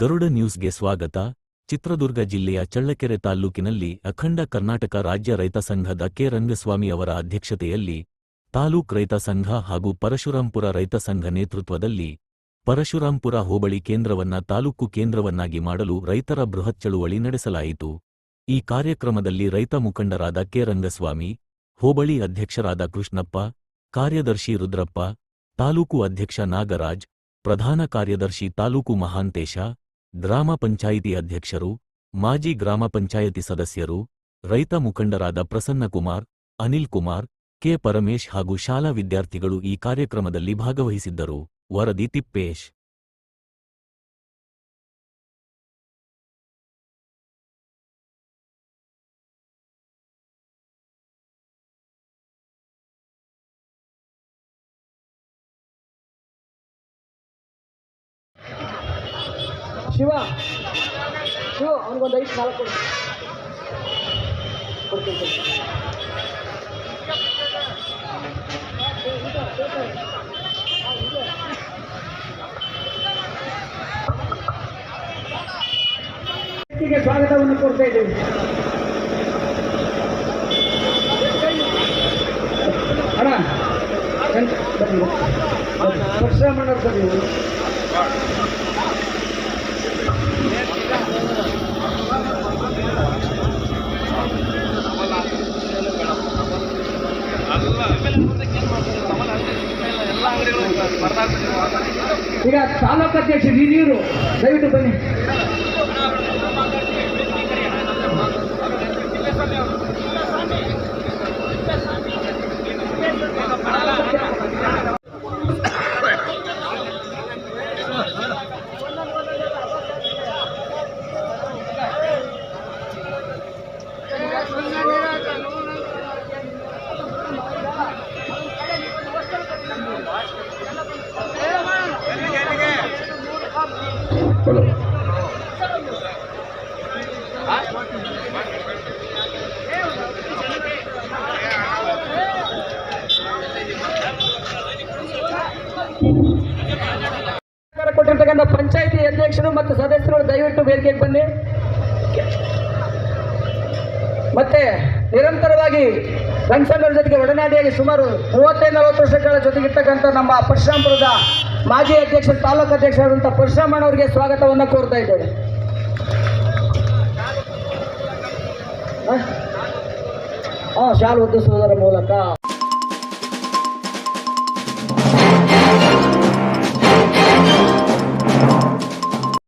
ಗರುಡ ನ್ಯೂಸ್ಗೆ ಸ್ವಾಗತ. ಚಿತ್ರದುರ್ಗ ಜಿಲ್ಲೆಯ ಚಳ್ಳಕೆರೆ ತಾಲ್ಲೂಕಿನಲ್ಲಿ ಅಖಂಡ ಕರ್ನಾಟಕ ರಾಜ್ಯ ರೈತ ಸಂಘದ ಕೆ. ರಂಗಸ್ವಾಮಿ ಅವರ ಅಧ್ಯಕ್ಷತೆಯಲ್ಲಿ ತಾಲೂಕ್ ರೈತ ಸಂಘ ಹಾಗೂ ಪರಶುರಾಂಪುರ ರೈತ ಸಂಘ ನೇತೃತ್ವದಲ್ಲಿ ಪರಶುರಾಂಪುರ ಹೋಬಳಿ ಕೇಂದ್ರವನ್ನ ತಾಲೂಕು ಕೇಂದ್ರವನ್ನಾಗಿ ಮಾಡಲು ರೈತರ ಬೃಹತ್ ಚಳುವಳಿ ನಡೆಸಲಾಯಿತು. ಈ ಕಾರ್ಯಕ್ರಮದಲ್ಲಿ ರೈತ ಮುಖಂಡರಾದ ಕೆ. ರಂಗಸ್ವಾಮಿ, ಹೋಬಳಿ ಅಧ್ಯಕ್ಷರಾದ ಕೃಷ್ಣಪ್ಪ, ಕಾರ್ಯದರ್ಶಿ ರುದ್ರಪ್ಪ, ತಾಲೂಕು ಅಧ್ಯಕ್ಷ ನಾಗರಾಜ್, ಪ್ರಧಾನ ಕಾರ್ಯದರ್ಶಿ ತಾಲೂಕು ಮಹಾಂತೇಶ ಗ್ರಾಮ ಪಂಚಾಯಿತಿ ಅಧ್ಯಕ್ಷರು, ಮಾಜಿ ಗ್ರಾಮ ಪಂಚಾಯಿತಿ ಸದಸ್ಯರು, ರೈತ ಮುಖಂಡರಾದ ಪ್ರಸನ್ನಕುಮಾರ್ ಅನಿಲ್ ಕುಮಾರ್, ಕೆ ಪರಮೇಶ್ ಹಾಗೂ ಶಾಲಾ ವಿದ್ಯಾರ್ಥಿಗಳು ಈ ಕಾರ್ಯಕ್ರಮದಲ್ಲಿ ಭಾಗವಹಿಸಿದ್ದರು. ವರದಿ ತಿಪ್ಪೇಶ್. ಶಿವ. ಶಿವ ಅವನಿಗೊಂದು ಐದು ಸಾಲ ಕೊಡು. ಕೊಡ್ತೀನಿ ಸ್ವಾಗತವನ್ನು ಕೊಡ್ತಾ ಇದ್ದೀವಿ ಅಣ್ಣ ಬನ್ನಿ. ಪರಶುರಾಮಣ್ಣವ್ರು ಬನ್ನಿ. ಈಗ ತಾಲೂಕು ಅಧ್ಯಕ್ಷ ನೀರು ದಯವಿಟ್ಟು ಬನ್ನಿ. ಸರ್ಕಾರ ಕೊಟ್ಟಿರ್ತಕ್ಕಂಥ ಪಂಚಾಯಿತಿ ಅಧ್ಯಕ್ಷರು ಮತ್ತು ಸದಸ್ಯರು ದಯವಿಟ್ಟು ವೇದಿಕೆಗೆ ಬನ್ನಿ. ಮತ್ತೆ ನಿರಂತರವಾಗಿ ರಂಗಸಂಗರ ಜೊತೆಗೆ ಒಡನಾಡಿಯಾಗಿ ಸುಮಾರು ಮೂವತ್ತೈದು, ನಲವತ್ತು ವರ್ಷಗಳ ಜೊತೆಗಿರ್ತಕ್ಕಂಥ ನಮ್ಮ ಪರಶುರಾಮಪುರದ ಮಾಜಿ ಅಧ್ಯಕ್ಷರು ತಾಲೂಕು ಅಧ್ಯಕ್ಷರಾದಂಥ ಪರಶುರಾಮಣ್ಣವರಿಗೆ ಸ್ವಾಗತವನ್ನು ಕೋರ್ತಾ ಇದ್ದೇವೆ ಹಾಂ, ಶಾಲು ಉದ್ದಿಸುವುದರ ಮೂಲಕ.